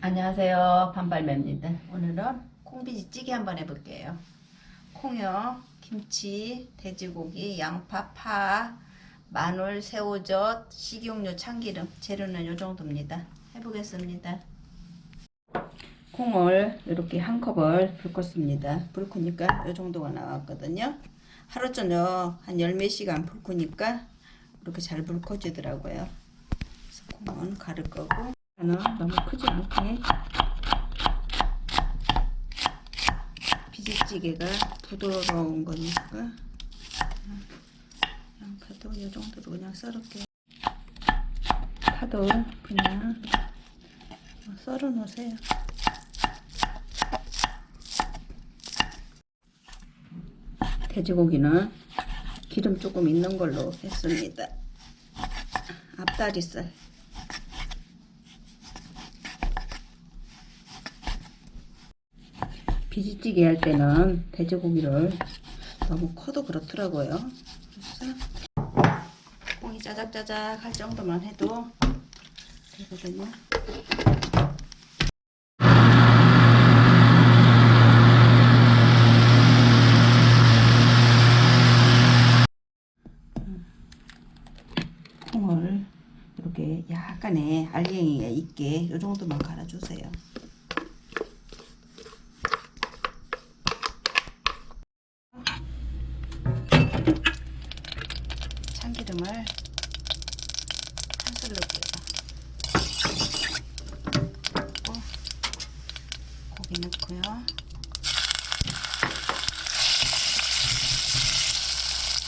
안녕하세요. 반발매입니다. 오늘은 콩비지찌개 한번 해볼게요. 콩요, 김치, 돼지고기, 양파, 파, 마늘, 새우젓, 식용유, 참기름 재료는 이 정도입니다. 해보겠습니다. 콩을 이렇게 한 컵을 불 껐습니다. 불 끄니까 이 정도가 나왔거든요. 하루 저녁 한 열 몇 시간 불 끄니까 이렇게 잘불 꺼지더라고요. 그래서 콩은 가를 거고 너무 크지 않게 비지찌개가 부드러운 거니까 양파도 이 정도로 그냥 썰을게요. 파도 그냥 썰어 놓으세요. 돼지고기는 기름 조금 있는 걸로 했습니다. 앞다리살. 비지찌개 할 때는 돼지고기를 너무 커도 그렇더라고요. 콩이 짜작짜작 할 정도만 해도 되거든요. 콩을 이렇게 약간의 알갱이가 있게 이 정도만 갈아주세요. 참기름을 한술 넣을게요. 그리고 고기 넣고요.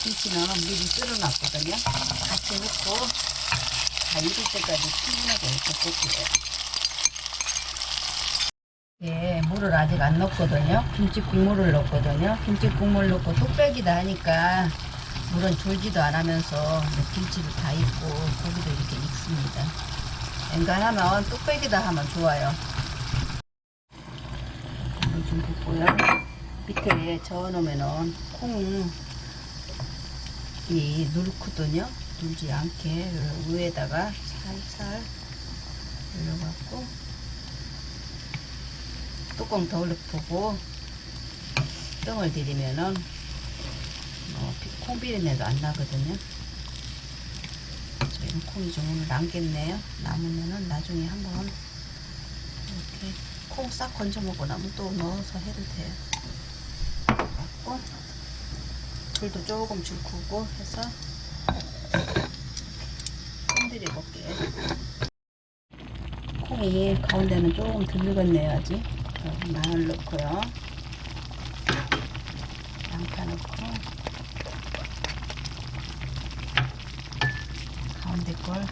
김치는 미리 썰어놨거든요. 같이 넣고 다 익을 때까지 충분하게 이렇게 볶고요. 물을 아직 안 넣었거든요. 김치 국물을 넣었거든요. 김치 국물 넣고 뚝배기다 하니까 물은 졸지도 안 하면서 김치도 다 익고 고기도 이렇게 익습니다. 엔간하면 뚝배기다 하면 좋아요. 물좀 붓고요. 밑에 저어놓으면은 콩이 누르거든요. 눌지 않게 위에다가 살살 올려갖고 뚜껑 더 올려보고 뜸을 들이면은 어, 비- 콩비린내도 안 나거든요. 저희는 콩이 좀 오늘 남겠네요. 남으면은 나중에 한번 이렇게 콩 싹 건져 먹고 나면 또 넣어서 해도 돼요. 갖고 불도 조금 줄구고 해서 콩들이 볼게요. 콩이 가운데는 조금 덜 익었네요 아직. 어, 마늘 넣고요. 양파 넣고 가운데 걸.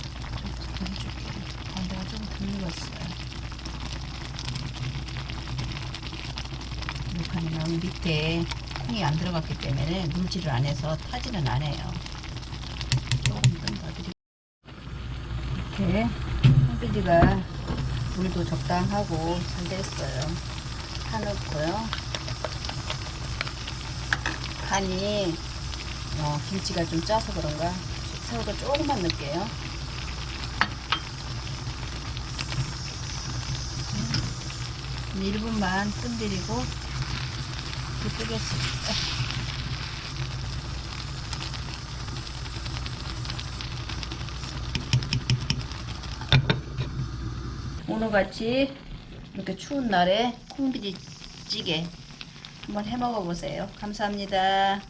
가운데가 좀덜 익었어요. 이렇게 밑에 콩이 안 들어갔기 때문에 물질을 안 해서 타지는 않아요. 조금 더 드리고 이렇게 콩비지가 물도 적당하고 잘 됐어요. 파 넣고요. 간이 어, 김치가 좀 짜서 그런가 새우가 조금만 넣을게요. 음, 1분만 뜸들이고 끄겠습니다. 오늘같이 이렇게 추운 날에 콩비지찌개 한번 해 먹어 보세요. 감사합니다.